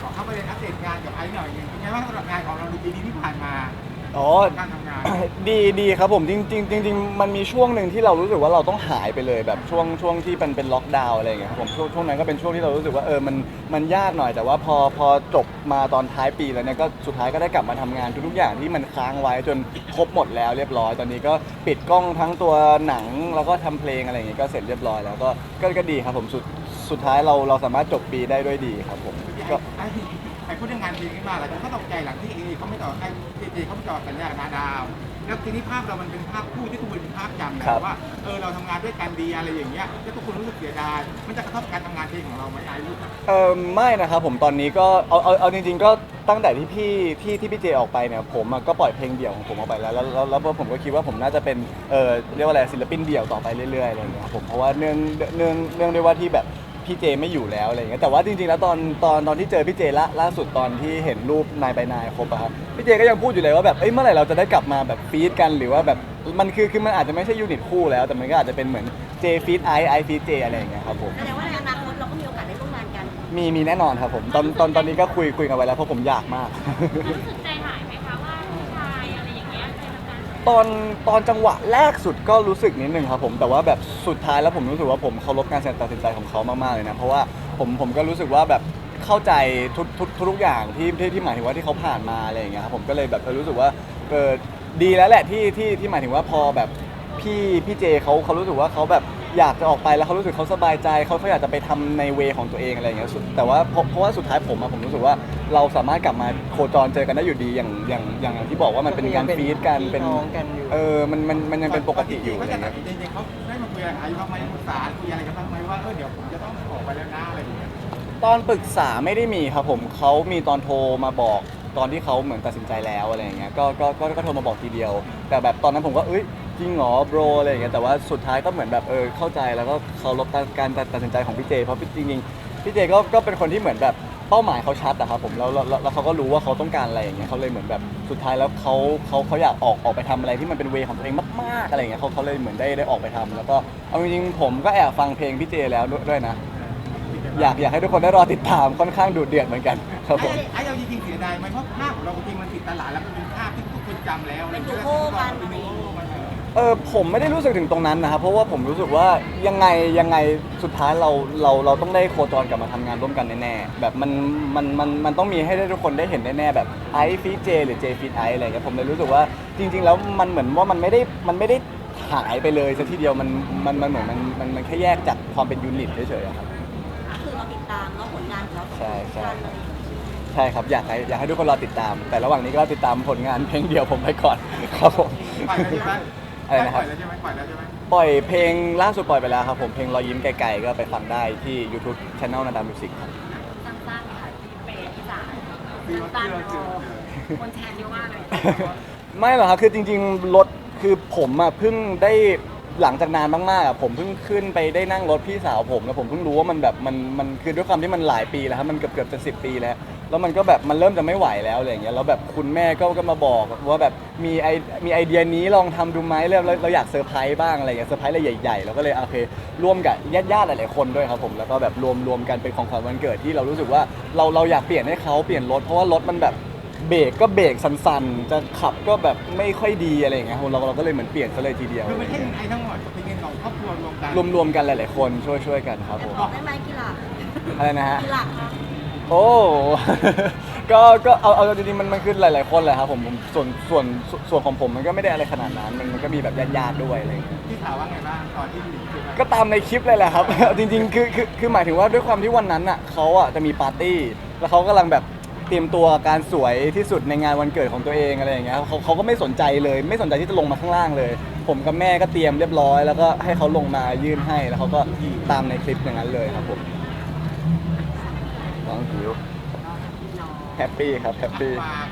ขอเข้าไปเรียนอัปเดตงานกับไอซ์หน่อยหนึงเป็นไงบ้างสำหรับงานของเราในปีนี้ที่ผ่านมาอ๋อ การทำงานดีดีครับผมจริงจริงจริงๆมันมีช่วงหนึ่งที่เรารู้สึกว่าเราต้องหายไปเลยแบบช่วงช่วงที่เป็นเป็นล็อกดาวน์อะไรอย่างเงี้ยครับผมช่วงช่วงนั้นก็เป็นช่วงที่เรารู้สึกว่าเออมันมันยากหน่อยแต่ว่าพอพอจบมาตอนท้ายปีแล้วเนี่ยก็สุดท้ายก็ได้กลับมาทำงานทุกๆอย่างที่มันค้างไว้จนครบหมดแล้วเรียบร้อย ตอนนี้ก็ปิดกล้องทั้งตัวหนังแล้วก็ทำเพลงอะไรอย่างเงี้ยก็เสร็จเรียบร้อยแล้วก็ก็ก็ดีครับผมสุดสุดท้ายเราเราสามารถจบปีได้ด้วยดีครับผม ก็ไอ้ไอ้พูดเรื่องงานเพลงขึ้นมาหลายคนก็ตกใจหลังที่เอเขาไม่ต่อไอ้เจเจเขาไม่ต่อสัญญากับนาดาว แล้วทีนี้ภาพเรามันเป็นภาพคู่ที่ทุกคนเป็นภาพจำนะว่าเออเราทำงานด้วยกันดีอะไรอย่างเงี้ยแล้วทุกคนรู้สึกเสียดายมันจะกระทบการทำงานเพลงของเราไหมไอ้ลูก เออไม่นะครับผมตอนนี้ก็เอาเอาเอาจริงๆก็ตั้งแต่ที่พี่ที่ที่พี่เจออกไปเนี่ยผมอะก็ปล่อยเพลงเดี่ยวของผมออกไปแล้วแล้วแล้วแล้วผมก็คิดว่าผมน่าจะเป็นเออเรียกว่าอะไรศิลปินเดี่ยวต่อไปเรื่อยๆอะไรอย่างเงี้ยครับผมเพราะว่าเนื่องเนื่องเนื่องด้วยว่าที่แบบ พี่เจไม่อยู่แล้วอะไรอย่างเงี้ยแต่ว่าจริงๆแล้วตอนตอนตอนที่เจอพี่เจล่าล่าสุดตอนที่เห็นรูปนายไปนายครบอะครับพี่เจก็ยังพูดอยู่เลยว่าแบบเอ้ยเมื่อไหร่เราจะได้กลับมาแบบฟีดกันหรือว่าแบบมันคือคือมันอาจจะไม่ใช่ยูนิตคู่แล้ว แต่มันก็อาจจะเป็นเหมือนเจฟีดไอไอฟีดเจอะไรอย่างเงี้ยครับผม แสดงว่าในอนาคตเราก็มีโอกาสได้ร่วมงานกันมีมีแน่นอนครับผมตอนตอนตอนนี้ก็คุยคุยกันไว้แล้วเพราะผมอยากมาก รู้สึกใจหาย ตอนตอนจังหวะแรกสุดก็รู้สึกนิดนึงครับผมแต่ว่าแบบสุดท้ายแล้วผมรู้สึกว่าผมเคารพการตัดสินใจของเขามากๆเลยนะเพราะว่าผมผมก็รู้สึกว่าแบบเข้าใจทุกทุกทุกอย่างที่ที่ที่หมายถึงว่าที่เขาผ่านมาอะไรอย่างเงี้ยครับผมก็เลยแบบเออรู้สึกว่าเออดีแล้วแหละที่ที่ที่หมายถึงว่าพอแบบพี่พี่เจเขาเขารู้สึกว่าเขาแบบ อยากจะออกไปแล้วเขารู้สึกเขาสบายใจเขาเขาอยากจะไปทำในเวของตัวเองอะไรอย่างเงี้ยสุดแต่ว่าเพราะเพราะว่าสุดท้ายผมอะผมรู้สึกว่าเราสามารถกลับมาโคจรเจอกันได้อยู่ดีอย่างอย่างอย่างที่บอกว่ามันเป็นการฟีดกันเป็นพี่น้องกันอยู่ เออมันมันมันยังเป็นปกติอยู่อะไรจะตัเงี้ยจริงๆเขาได้มาคุยกับไอ้บ้างไหมปรึกษาคุยอะไรกันบ้างไหมว่าเออเดี๋ยวผมจะต้องออกไปแล้วนะอะไรอย่างเงี้ยตอนปรึกษาไม่ได้มีครับผมเขามีตอนโทรมาบอกตอนที่เขาเหมือนตัดสินใจแล้วอะไรอย่างเงี้ยก็ก็ก็ก็โทรมาบอกทีเดียว แต่แบบตอนนั้นผมก็เอ้ย จริงเหรอโบรอะไรอย่างเงี้ยแต่ว่าสุดท้ายก็เหมือนแบบเออเข้าใจแล้วก็เคารพการตัดสินใจของพี่เจเพราะจริงๆพี่เจก็ก็เป็นคนที่เหมือนแบบเป้าหมายเขาชัดอะครับผมแล้วแล้วแล้วแล้วเขาก็รู้ว่าเขาต้องการอะไรอย่างเงี้ยเขาเลยเหมือนแบบสุดท้ายแล้วเขาเขาเขาอยากออกออกไปทำอะไรที่มันเป็นเวของตัวเองมากๆอะไรอย่างเงี้ยเขาเขาเลยเหมือนได้ได้ออกไปทำแล้วก็เอาจริงๆผมก็แอบฟังเพลงพี่เจแล้วด้วยด้วยนะ อยากอยากให้ทุกคนได้รอติดตามค่อนข้างดุเดือดเหมือนกันครับผมไอ้ไอ้เราจริงๆเสียดายไหมเพราะภาพของเราจริงๆมันติดตลาดแล้วมันเป็นภาพที่ทุกคนจำแล้วเป็นดูโอกัน เป็นดูโอกันเออ เออผมไม่ได้รู้สึกถึงตรงนั้นนะครับเพราะว่าผมรู้สึกว่ายังไงยังไงสุดท้ายเราเราเราต้องได้โคจรกลับมาทำงานร่วมกันแน่ๆแบบมันมันมันมันต้องมีให้ได้ทุกคนได้เห็นแน่ๆแบบไอฟีเจหรือเจฟีไออะไรเงี้ยผมเลยรู้สึกว่าจริง ๆ แล้วมันเหมือนว่ามันไม่ได้มันไม่ได้หายไปเลยซะทีเดียวมันมันมันเหมือนมันมันมันแค่แยกจากความเป็นยูนิตเฉยๆอะครับคือเราติดตามเนาะผลงานของเราใช่ใช่กันอะไรอย่างเงี้ยใช่ครับอยากให้อยากให้ทุกคนรอติดตาม แต่ระหว่างนี้ก็ติดตามผลงานเพลงเดียวผมไปก่อนครับผมปล่อยแล้วใช่ไหม อะไรนะครับ ปล่อยแล้วใช่ไหมปล่อยแล้วใช่ไหมปล่อยเพลงล่าสุดปล่อยไปแล้วครับผมเพลงรอยยิ้มไกลๆก็ไปฟังได้ที่ YouTube Channel นาดามิวสิกครับสั้นๆค่ะที่เปย์ที่สามคือว่าสั้นเชื่อๆเชื่อโอ้คนแชร์เยอะมากเลยไม่หรอกครับคือจริงๆรถคือผมอะเพิ่งได้หลังจากนานมากๆอะผมเพิ่งขึ้นไปได้นั่งรถพี่สาวผมแล้วผมเพิ่งรู้ว่ามันแบบมันมันคือด้วยความที่มันหลายปีแล้วครับมันเกือบเกือบจะสิปีแล้ว แล้วมันก็แบบมันเริ่มจะไม่ไหวแล้วอะไรอย่างเงี้ยแล้วแบบคุณแม่ก็ก็มาบอกว่าแบบมีไอมีไอเดียนี้ลองทำดูไหมเริ่มเราเราอยากเซอร์ไพรส์บ้างอะไรอย่างเงี้ยเซอร์ไพรส์อะไรใหญ่ๆเราก็เลยโอเคร่วมกับญาติๆหลายๆคนด้วยครับผมแล้วก็แบบรวมรวมกันเป็นของขวัญวันเกิดที่เรารู้สึกว่าเราเราอยากเปลี่ยนให้เขาเปลี่ยนรถเพราะว่ารถมันแบบเบรกก็เบรกสั่นๆ จะขับก็แบบไม่ค่อยดีอะไรอย่างเงี้ยเราเราก็เลยเหมือนเปลี่ยนซะเลยทีเดียวคือไม่ใช่ไอ้ทั้งหมดเป็นเงินของครอบครัวรวมกันรวมๆกันหลายๆคนช่วยๆกันครับผมบอกได้ไหมกีฬาอะไรนะฮะกีฬาครับ โอ้ ก็ก็เอาเอาจริงๆมันมันคือหลาย ๆ คนแหละครับผมผมส่วนส่วนส่วนของผมมันก็ไม่ได้อะไรขนาดนั้น มันมันก็มีแบบญาติๆด้วยอะไรอย่างเงี้ย พี่ถามว่าไงบ้างตอนที่หนีคือก็ตามในคลิปเลยแหละครับ จริงๆ คือคือคือหมายถึงว่าด้วยความที่วันนั้นอะเขาอะจะมีปาร์ตี้ แล้วเขากำลังแบบเตรียมตัวการสวยที่สุดในงานวันเกิดของตัวเองอะไรอย่างเงี้ยเขาเขาก็ไม่สนใจเลย ไม่สนใจที่จะลงมาข้างล่างเลย ผมกับแม่ก็เตรียมเรียบร้อย แล้วก็ให้เขาลงมายื่นให้แล้วเขาก็ตามในคลิปอย่างนั้นเลยครับผม น้องผิวแฮปปี้ครับแฮปปี้ ฝาก